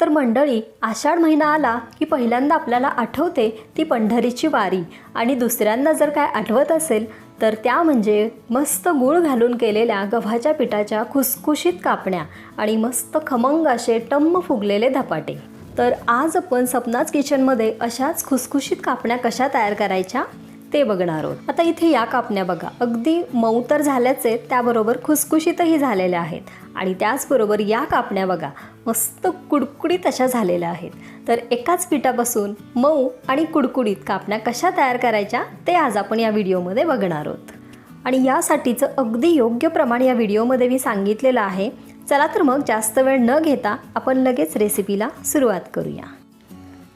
तर मंडळी आषाढ महिना आला की पहिल्यांदा आपल्याला आठवते ती पंढरीची वारी. आणि दुसऱ्यांदा जर काय आठवत असेल तर त्या म्हणजे मस्त गूळ घालून केलेल्या गव्हाच्या पिठाच्या खुसखुशीत कापण्या आणि मस्त खमंग असे टम्म फुगलेले धपाटे. तर आज आपण सपनाच किचनमध्ये अशाच खुसखुशीत कापण्या कशा तयार करायच्या ते बघणार आहोत. आता इथे या कापण्या बघा. अगदी मऊ तर झाल्याच आहेत त्याबरोबर खुसखुशीतही झालेल्या आहेत. आणि त्याचबरोबर या कापण्या बघा. मस्त कुडकुडीत अशा झालेल्या आहेत. तर एकाच पिठापासून मऊ आणि कुडकुडीत कापण्या कशा तयार करायच्या ते आज आपण या व्हिडिओमध्ये बघणार आहोत. आणि यासाठीचं अगदी योग्य प्रमाण या व्हिडिओमध्ये मी सांगितलेलं आहे. चला तर मग जास्त वेळ न घेता आपण लगेच रेसिपीला सुरुवात करूया.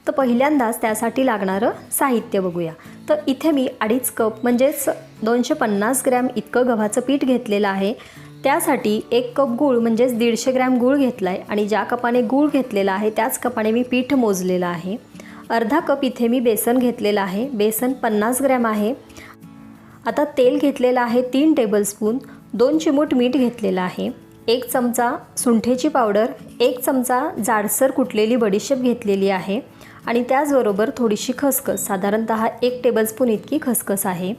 तर पहिल्यांदाच त्यासाठी लागणारं साहित्य बघूया. तर इथे मी अडीच कप म्हणजेच दोनशे पन्नास ग्रॅम इतकं गव्हाचं पीठ घेतलेलं आहे. त्यासाठी एक कप गूळ म्हणजेच दीडशे ग्रॅम गूळ घेतला आहे आणि ज्या कपाने गूळ घेतलेला आहे त्याच कपाने मी पीठ मोजलेलं आहे. अर्धा कप इथे मी बेसन घेतलेलं आहे. बेसन पन्नास ग्रॅम आहे. आता तेल घेतलेलं आहे तीन टेबलस्पून दोन चिमूट मीठ घेतलेलं आहे. एक चमचा सुंठेची पावडर एक चमचा जाडसर कुटलेली बडीशेप घेतलेली आहे. आणि त्याचबरोबर थोडीशी खसखस साधारणत एक टेबलस्पून इतकी खसखस आहे.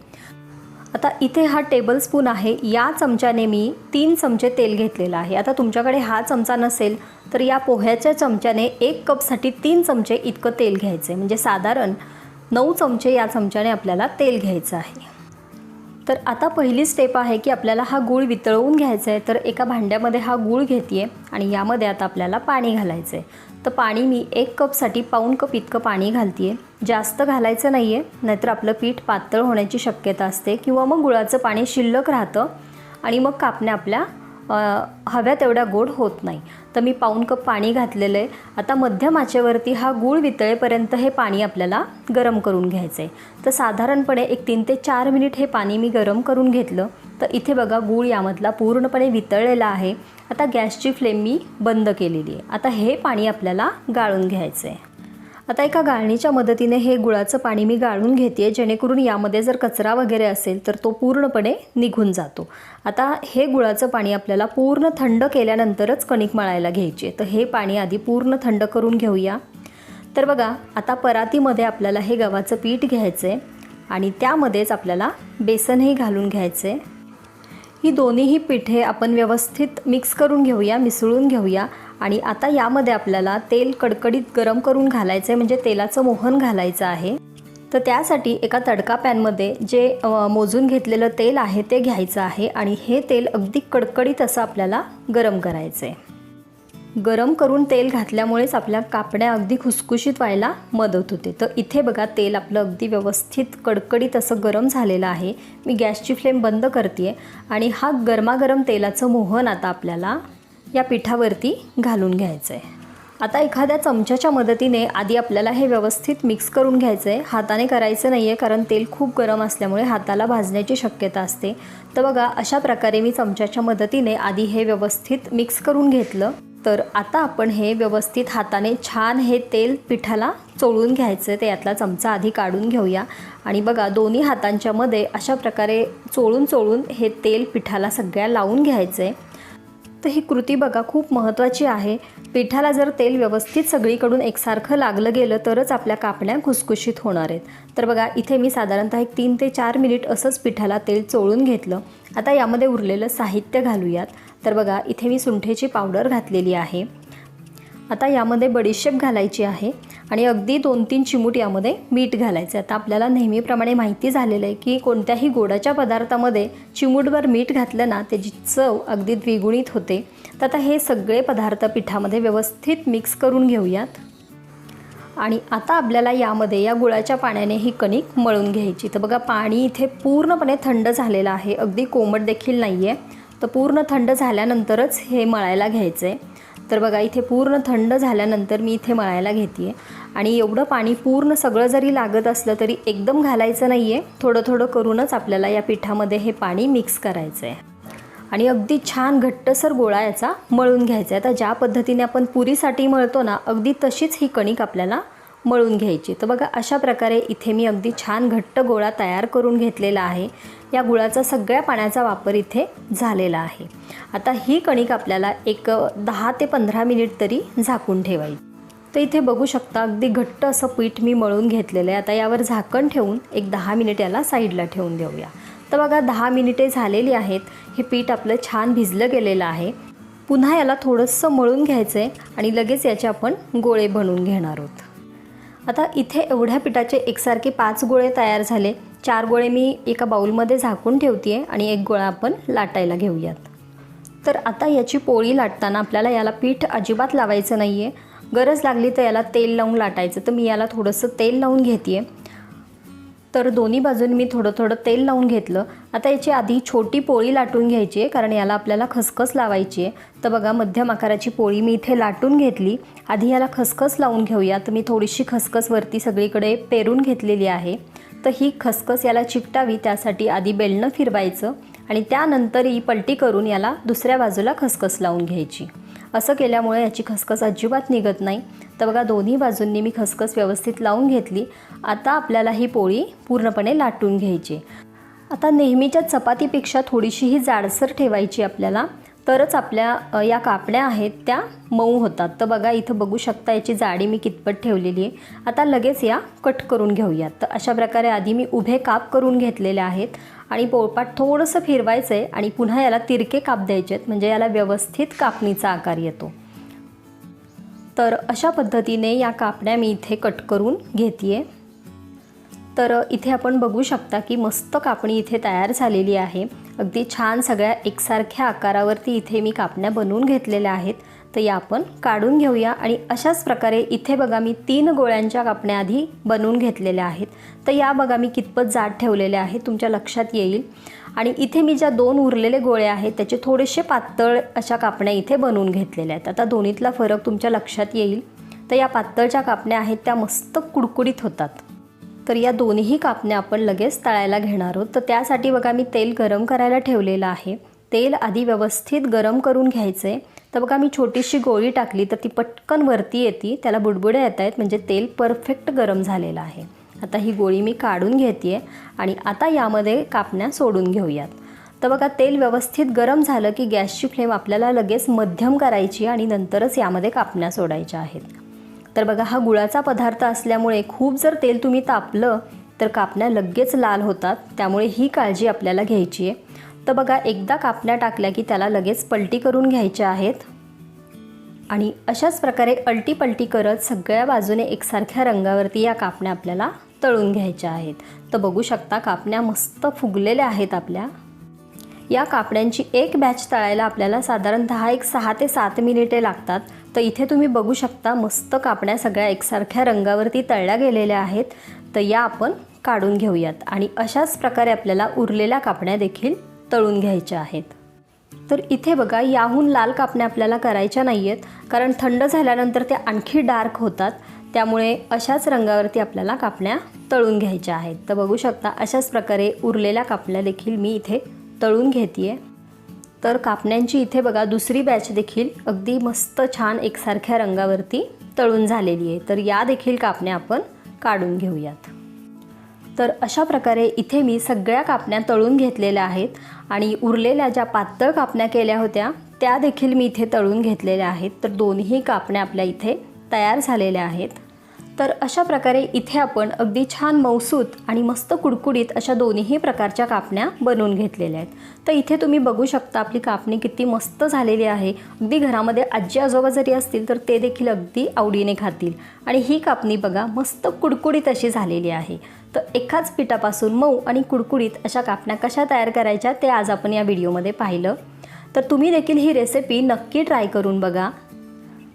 आता इथे हा टेबलस्पून आहे. या चमच्याने मी तीन चमचे तेल घेतलेलं आहे. आता तुमच्याकडे हा चमचा नसेल तर या पोह्याच्या चमच्याने एक कपसाठी तीन चमचे इतकं तेल घ्यायचं आहे म्हणजे साधारण नऊ चमचे या चमच्याने आपल्याला तेल घ्यायचं आहे. तर आता पहिली स्टेप आहे की आपल्याला हा गूळ वितळवून घ्यायचा आहे तर एका भांड्यामध्ये हा गूळ घेते आहे आणि यामध्ये आता आपल्याला पाणी घालायचं आहे तर पाणी मी एक कपसाठी पाऊण कप इतकं पाणी घालते आहे जास्त घालायचं नाही आहे नाहीतर आपलं पीठ पातळ होण्याची शक्यता असते किंवा मग गुळाचं पाणी शिल्लक राहतं आणि मग कापण्या आपल्या हव्या तेवढ्या गोड होत नाही. तर मी पाऊण कप पाणी घातलेलं आहे. आता मध्यम आचेवरती हा गूळ वितळेपर्यंत हे पाणी आपल्याला गरम करून घ्यायचं आहे तर साधारणपणे एक तीन ते चार मिनिट हे पाणी मी गरम करून घेतलं. तर इथे बघा गूळ यामधला पूर्णपणे वितळलेला आहे. आता गॅसची फ्लेम मी बंद केलेली आहे. आता हे पाणी आपल्याला गाळून घ्यायचं आहे आता एका गाळणीच्या मदतीने हे गुळाचं पाणी मी गाळून घेते जेणेकरून यामध्ये जर कचरा वगैरे असेल तर तो पूर्णपणे निघून जातो. आता हे गुळाचं पाणी आपल्याला पूर्ण थंड केल्यानंतरच कणिक मळायला घ्यायचे तर हे पाणी आधी पूर्ण थंड करून घेऊया. तर बघा आता परातीमध्ये आपल्याला हे गव्हाचं पीठ घ्यायचं आहे आणि त्यामध्येच आपल्याला बेसनही घालून घ्यायचं आहे ही दोन्हीही पिठे आपण व्यवस्थित मिक्स करून घेऊया मिसळून घेऊया. आणि आता यामध्ये आपल्याला तेल कडकडीत गरम करून घालायचं आहे म्हणजे तेलाचं मोहन घालायचं आहे. तर त्यासाठी एका तडका पॅनमध्ये जे मोजून घेतलेलं तेल आहे ते घ्यायचं आहे आणि हे तेल अगदी कडकडीत असं आपल्याला गरम करायचं आहे गरम करून तेल घातल्यामुळेच आपल्या कापड्या अगदी खुसखुशीत व्हायला मदत होते. तर इथे बघा तेल आपलं अगदी व्यवस्थित कडकडीत असं गरम झालेलं आहे. मी गॅसची फ्लेम बंद करते आणि हा गरमागरम तेलाचं मोहन आता आपल्याला या पिठावरती घालून घ्यायचं आहे आता एखाद्या चमच्याच्या मदतीने आधी आपल्याला हे व्यवस्थित मिक्स करून घ्यायचं आहे हाताने करायचं नाही आहे कारण तेल खूप गरम असल्यामुळे हाताला भाजण्याची शक्यता असते. तर बघा अशा प्रकारे मी चमच्याच्या मदतीने आधी हे व्यवस्थित मिक्स करून घेतलं. तर आता आपण हे व्यवस्थित हाताने छान हे तेल पिठाला चोळून घ्यायचं ते यातला चमचा आधी काढून घेऊया. आणि बघा दोन्ही हातांच्यामध्ये अशा प्रकारे चोळून चोळून हे तेल पिठाला सगळ्या लावून घ्यायचं आहे तर ही कृती बघा खूप महत्त्वाची आहे. पिठाला जर तेल व्यवस्थित सगळीकडून एकसारखं लागलं गेलं तरच आपल्या कापण्या खुसखुशीत होणार आहेत. तर बघा इथे मी साधारणतः एक तीन ते चार मिनिट असंच पिठाला तेल चोळून घेतलं. आता यामध्ये उरलेलं साहित्य घालूयात. तर बघा इथे मी सुंठेची पावडर घातलेली आहे. आता यामध्ये बडीशेप घालायची आहे आणि अगदी दोन तीन चिमूट यामध्ये मीठ घालायचं आता आपल्याला नेहमीप्रमाणे माहिती झालेलं आहे की कोणत्याही गोडाच्या पदार्थामध्ये चिमूटभर मीठ घातलं ना त्याची चव अगदी द्विगुणित होते. तर आता हे सगळे पदार्थ पिठामध्ये व्यवस्थित मिक्स करून घेऊयात. आणि आता आपल्याला यामध्ये या गुळाच्या पाण्याने ही कणिक मळून घ्यायची. तर बघा पाणी इथे पूर्णपणे थंड झालेलं आहे. अगदी कोमट देखील नाही आहे तर पूर्ण थंड झाल्यानंतरच हे मळायला घ्यायचं आहे तर बघा इथे पूर्ण थंड झाल्यानंतर मी इथे मळायला घेते आहे आणि एवढं पाणी पूर्ण सगळं जरी लागत असलं तरी एकदम घालायचं नाही आहे थोडं थोडं करूनच आपल्याला या पिठामध्ये हे पाणी मिक्स करायचं आहे आणि अगदी छान घट्टसर गोळा याचा मळून घ्यायचा आहे आता ज्या पद्धतीने आपण पुरीसाठी मळतो ना अगदी तशीच ही कणिक आपल्याला मळून घ्यायची. तर बघा अशा प्रकारे इथे मी अगदी छान घट्ट गोळा तयार करून घेतलेला आहे. या गुळाचा सगळ्या पाण्याचा वापर इथे झालेला आहे. आता ही कणिक आपल्याला एक दहा ते पंधरा मिनिट तरी झाकून ठेवायची. तर इथे बघू शकता अगदी घट्ट असं पीठ मी मळून घेतलेलं आहे. आता यावर झाकण ठेवून एक दहा मिनिट याला साईडला ठेवून देऊया. तर बघा दहा मिनिटे झालेली आहेत. हे पीठ आपलं छान भिजलं गेलेलं आहे. पुन्हा याला थोडंसं मळून घ्यायचं आहे आणि लगेच याचे आपण गोळे बनवून घेणार आहोत. आता इथे एवढ्या पिठाचे एकसारखे पाच गोळे तयार झाले. चार गोळे मी एका बाऊलमध्ये झाकून ठेवते आहे आणि एक गोळा आपण लाटायला घेऊयात. तर आता याची पोळी लाटताना आपल्याला याला पीठ अजिबात लावायचं नाही आहे गरज लागली तर याला तेल लावून लाटायचं. तर मी याला थोडंसं तेल लावून घेते आहे तर दोन्ही बाजूनी मी थोडं थोडं तेल लावून घेतलं. आता याची आधी छोटी पोळी लाटून घ्यायची आहे कारण याला आपल्याला खसखस लावायची आहे. तर बघा मध्यम आकाराची पोळी मी इथे लाटून घेतली. आधी याला खसखस लावून घेऊया. तर मी थोडीशी खसखस वरती सगळीकडे पेरून घेतलेली आहे. तर ही खसखस याला चिकटावी त्यासाठी आधी बेलणं फिरवायचं आणि त्यानंतर ही पलटी करून याला दुसऱ्या बाजूला खसखस लावून घ्यायची. असं केल्यामुळे याची खसखस अजिबात निघत नाही. तर बघा दोन्ही बाजूंनी मी खसखस व्यवस्थित लावून घेतली. आता आपल्याला ही पोळी पूर्णपणे लाटून घ्यायची. आता नेहमीच्या चपातीपेक्षा थोडीशी ही जाडसर ठेवायची आपल्याला. तरच आपल्या या कापण्या आहेत त्या मऊ होतात. तर बघा इथं बघू शकता याची जाडी मी कितपत ठेवलेली आहे. आता लगेच या कट करून घेऊयात. तर अशा प्रकारे आधी मी उभे काप करून घेतलेले आहेत. आणि पोळपाट थोडंसं फिरवायचं आहे आणि पुन्हा याला तिरके काप द्यायचे आहेत म्हणजे याला व्यवस्थित कापणीचा आकार येतो. तर अशा पद्धतीने या कापण्या मी इथे कट करून घेते तर इथे आपण बघू शकता की मस्त कापणी इथे तयार झालेली आहे. अगदी छान सगळ्या एकसारख्या आकारावरती इथे मी कापण्या बनवून घेतलेल्या आहेत. तर या आपण काढून घेऊया आणि अशाच प्रकारे इथे बघा मी तीन गोळ्यांच्या कापण्या आधी बनवून घेतलेल्या आहेत. तर या बघा मी कितपत जाड ठेवलेल्या आहेत तुमच्या लक्षात येईल. आणि इथे मी ज्या दोन उरलेले गोळे आहेत त्याचे थोडेसे पातळ अशा कापण्या इथे बनवून घेतलेल्या आहेत. आता दोन्हीतला फरक तुमच्या लक्षात येईल. तर या पातळच्या कापण्या आहेत त्या मस्त कुडकुडीत होतात. तर या दोन्ही कापण्या आपण लगेच तळायला घेणार आहोत. तर त्यासाठी बघा मी तेल गरम करायला ठेवलेलं आहे. तेल आधी व्यवस्थित गरम करून घ्यायचं आहे तर बघा मी छोटीशी गोळी टाकली तर ती पटकन वरती येते. त्याला बुडबुड्या येत आहेत. म्हणजे तेल परफेक्ट गरम झालेलं आहे. आता ही गोळी मी काढून घेते आणि आता यामध्ये कापण्या सोडून घेऊयात. तर बघा तेल व्यवस्थित गरम झालं की गॅसची फ्लेम आपल्याला लगेच मध्यम करायची आणि नंतरच यामध्ये कापण्या सोडायच्या आहेत. तर बघा हा गुळाचा पदार्थ असल्यामुळे खूप जर तेल तुम्ही तापलं तर कापण्या लगेच लाल होतात. त्यामुळे ही काळजी आपल्याला घ्यायची आहे. तर बघा एकदा कापण्या टाकल्या की त्याला लगेच पलटी करून घ्यायच्या आहेत. आणि अशाच प्रकारे अलटी पलटी करत सगळ्या बाजूने एकसारख्या रंगावरती या कापण्या आपल्याला तळून घ्यायच्या आहेत. तर बघू शकता कापण्या मस्त फुगलेल्या आहेत आपल्या. या कापड्यांची एक बॅच तळायला आपल्याला साधारण दहा एक सहा ते सात मिनिटे लागतात. तर इथे तुम्ही बघू शकता मस्त कापण्या सगळ्या एकसारख्या रंगावरती तळल्या गेलेल्या आहेत. तर या आपण काढून घेऊयात. आणि अशाच प्रकारे आपल्याला उरलेल्या कापण्या देखील तळून घ्यायच्या आहेत. तर इथे बघा याहून लाल कापण्या आपल्याला करायच्या नाही आहेत कारण थंड झाल्यानंतर ते आणखी डार्क होतात. त्यामुळे अशाच रंगावरती आपल्याला कापण्या तळून घ्यायच्या आहेत. तर बघू शकता अशाच प्रकारे उरलेल्या कापण्या देखील मी इथे तळून घेते तर कापण्यांची इथे बघा दुसरी बॅच देखील अगदी मस्त छान एकसारख्या रंगावरती तळून झालेली आहे. तर या देखील कापण्या आपण काढून घेऊयात. तर अशा प्रकारे इथे मी सगळ्या कापण्या तळून घेतलेल्या आहेत आणि उरलेल्या ज्या पातळ कापण्या केल्या होत्या त्या देखील मी इथे तळून घेतलेल्या आहेत. तर दोन्ही कापण्या आपल्या इथे तयार झालेल्या आहेत. तर अशा प्रकारे इथे आपण अगदी छान मौसूत आणि मस्त कुडकुडीत अशा दोन्ही प्रकारच्या कापण्या बनवून घेतलेल्या आहेत. तर इथे तुम्ही बघू शकता आपली कापणी किती मस्त झालेली आहे. अगदी घरामध्ये आजी आजोबा जरी असतील तर ते देखील अगदी आवडीने खातील. आणि ही कापणी बघा मस्त कुडकुडीत अशी झालेली आहे. तर एकाच पिठापासून मऊ आणि कुडकुडीत अशा कापण्या कशा तयार करायच्या ते आज आपण या व्हिडिओमध्ये पाहिलं. तर तुम्ही देखील ही रेसिपी नक्की ट्राय करून बघा.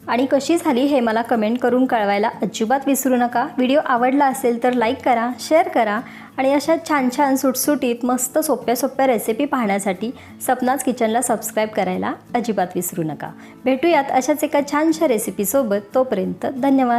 आणि कशी झाली हे मला कमेंट करून कळवायला अजिबात विसरू नका. व्हिडिओ आवडला असेल तर लाईक करा शेअर करा आणि अशा छान छान सुटसुटीत मस्त सोप्या सोप्या रेसिपी पाहण्यासाठी सपनाच किचनला सबस्क्राईब करायला अजिबात विसरू नका. भेटूयात अशाच एका छानशा रेसिपीसोबत तोपर्यंत धन्यवाद.